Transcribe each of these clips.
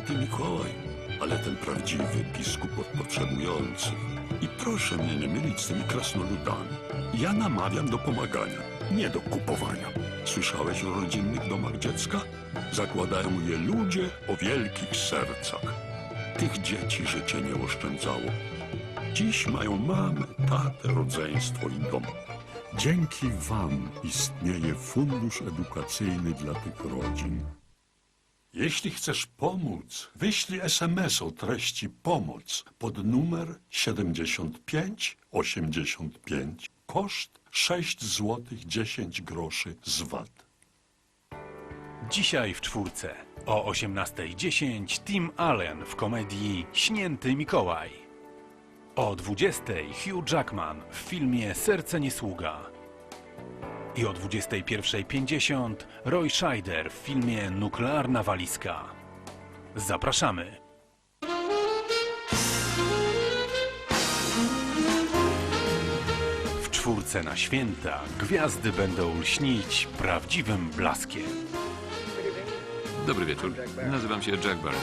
święty Mikołaj, ale ten prawdziwy biskup od potrzebujących. I proszę mnie nie mylić z tymi krasnoludami. Ja namawiam do pomagania, nie do kupowania. Słyszałeś o rodzinnych domach dziecka? Zakładają je ludzie o wielkich sercach. Tych dzieci życie nie oszczędzało. Dziś mają mamy, tatę, rodzeństwo i dom. Dzięki Wam istnieje fundusz edukacyjny dla tych rodzin. Jeśli chcesz pomóc, wyślij SMS o treści pomoc pod numer 7585. Koszt 6 zł 10 groszy z VAT. Dzisiaj w czwórce o 18.10 Tim Allen w komedii Śnięty Mikołaj. O 20.00 Hugh Jackman w filmie Serce nie sługa. I o 21.50 Roy Scheider w filmie Nuklearna walizka. Zapraszamy. W czwórce na święta gwiazdy będą lśnić prawdziwym blaskiem. Dobry wieczór. Nazywam się Jack Barry.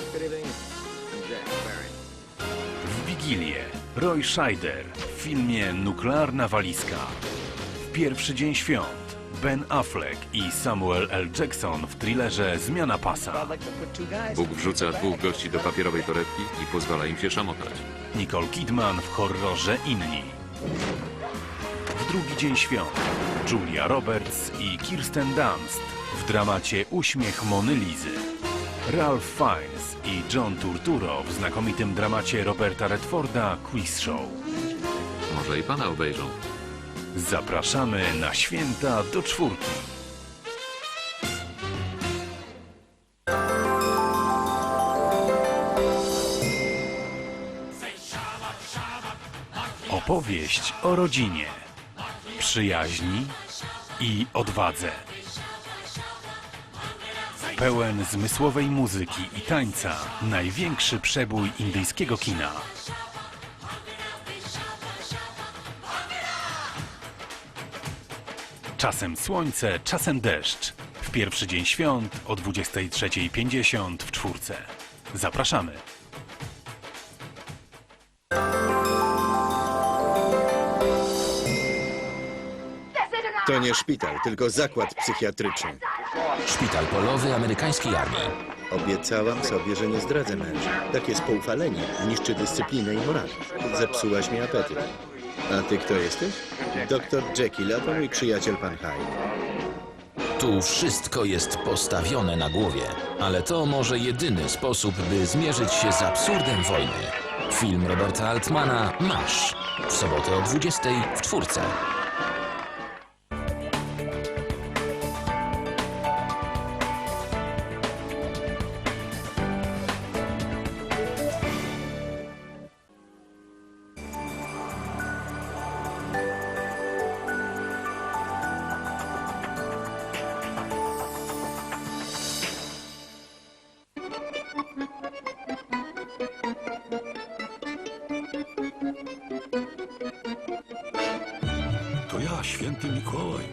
W Wigilię Roy Scheider w filmie Nuklearna walizka. W pierwszy dzień świąt Ben Affleck i Samuel L. Jackson w thrillerze Zmiana pasa. Bóg wrzuca dwóch gości do papierowej torebki i pozwala im się szamotać. Nicole Kidman w horrorze Inni. W drugi dzień świąt Julia Roberts i Kirsten Dunst w dramacie Uśmiech Mony Lizy. Ralph Fiennes i John Turturro w znakomitym dramacie Roberta Redforda Quiz Show. Może i pana obejrzą. Zapraszamy na święta do czwórki. Opowieść o rodzinie, przyjaźni i odwadze. Pełen zmysłowej muzyki i tańca, największy przebój indyjskiego kina. Czasem słońce, czasem deszcz. W pierwszy dzień świąt o 23.50 w czwórce. Zapraszamy. To nie szpital, tylko zakład psychiatryczny. Szpital polowy amerykańskiej armii. Obiecałam sobie, że nie zdradzę męża. Takie spoufalenie niszczy dyscyplinę i morale. Zepsułaś mi apetyt. A ty kto jesteś? Doktor Jekyll, a to mój przyjaciel pan Hyde. Tu wszystko jest postawione na głowie, ale to może jedyny sposób, by zmierzyć się z absurdem wojny. Film Roberta Altmana Masz. W sobotę o 20 w czwórce. To ja, święty Mikołaj,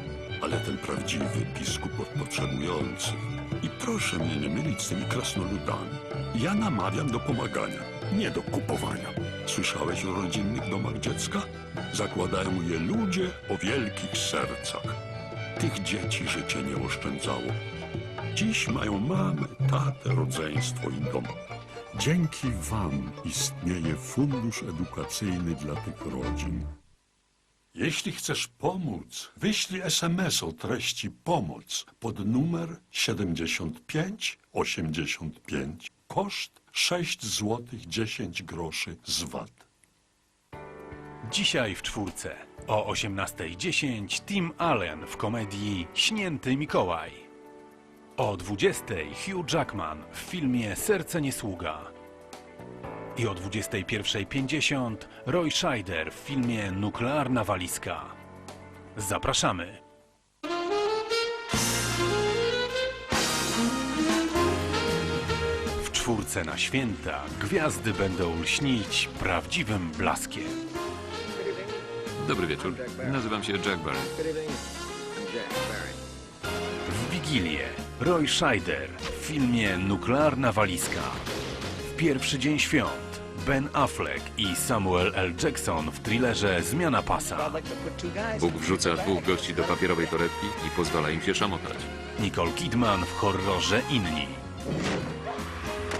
ale ten prawdziwy biskup od potrzebujących. I proszę mnie nie mylić z tymi krasnoludami. Ja namawiam do pomagania, nie do kupowania. Słyszałeś o rodzinnych domach dziecka? Zakładają je ludzie o wielkich sercach. Tych dzieci życie nie oszczędzało. Dziś mają mamy, tatę, rodzeństwo i dom. Dzięki Wam istnieje fundusz edukacyjny dla tych rodzin. Jeśli chcesz pomóc, wyślij SMS o treści pomoc pod numer 7585. Koszt 6 zł 10 groszy z VAT. Dzisiaj w czwórce o 18.10 Tim Allen w komedii Śnięty Mikołaj. O 20.00 Hugh Jackman w filmie Serce nie sługa. I o 21.50 Roy Scheider w filmie Nuklearna walizka. Zapraszamy. W czwórce na święta gwiazdy będą lśnić prawdziwym blaskiem. Dobry wieczór. Nazywam się Jack Barry. W Wigilię Roy Scheider w filmie Nuklearna Walizka. W pierwszy dzień świąt Ben Affleck i Samuel L. Jackson w thrillerze Zmiana pasa. Bóg wrzuca dwóch gości do papierowej torebki i pozwala im się szamotać. Nicole Kidman w horrorze Inni.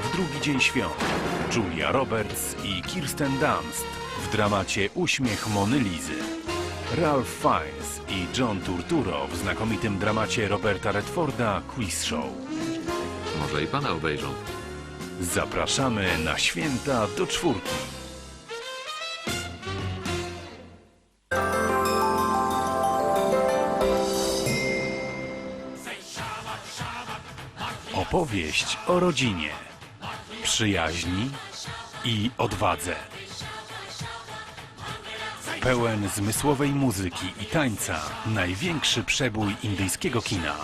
W drugi dzień świąt Julia Roberts i Kirsten Dunst w dramacie Uśmiech Mony Lizy. Ralph Fiennes i John Turturro w znakomitym dramacie Roberta Redforda Quiz Show. Może i pana obejrzą. Zapraszamy na święta do czwórki. Opowieść o rodzinie, przyjaźni i odwadze. Pełen zmysłowej muzyki i tańca, największy przebój indyjskiego kina.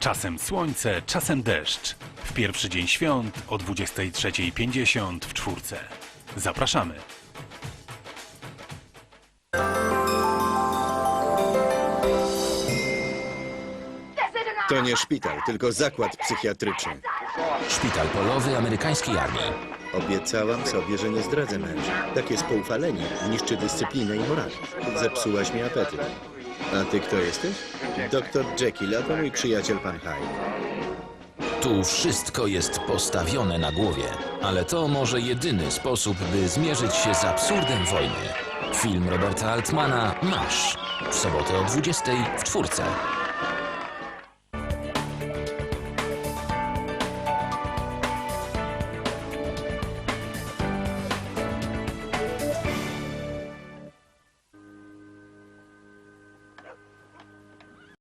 Czasem słońce, czasem deszcz. W pierwszy dzień świąt o 23.50 w czwórce. Zapraszamy. To nie szpital, tylko zakład psychiatryczny. Szpital polowy amerykańskiej armii. Obiecałam sobie, że nie zdradzę męża. Takie spoufalenie niszczy dyscyplinę i morale. Zepsułaś mi apetyt. A ty kto jesteś? Doktor Jekyll, a to mój przyjaciel pan Hyde. Tu wszystko jest postawione na głowie, ale to może jedyny sposób, by zmierzyć się z absurdem wojny. Film Roberta Altmana Masz. W sobotę o 20.00 w czwórce.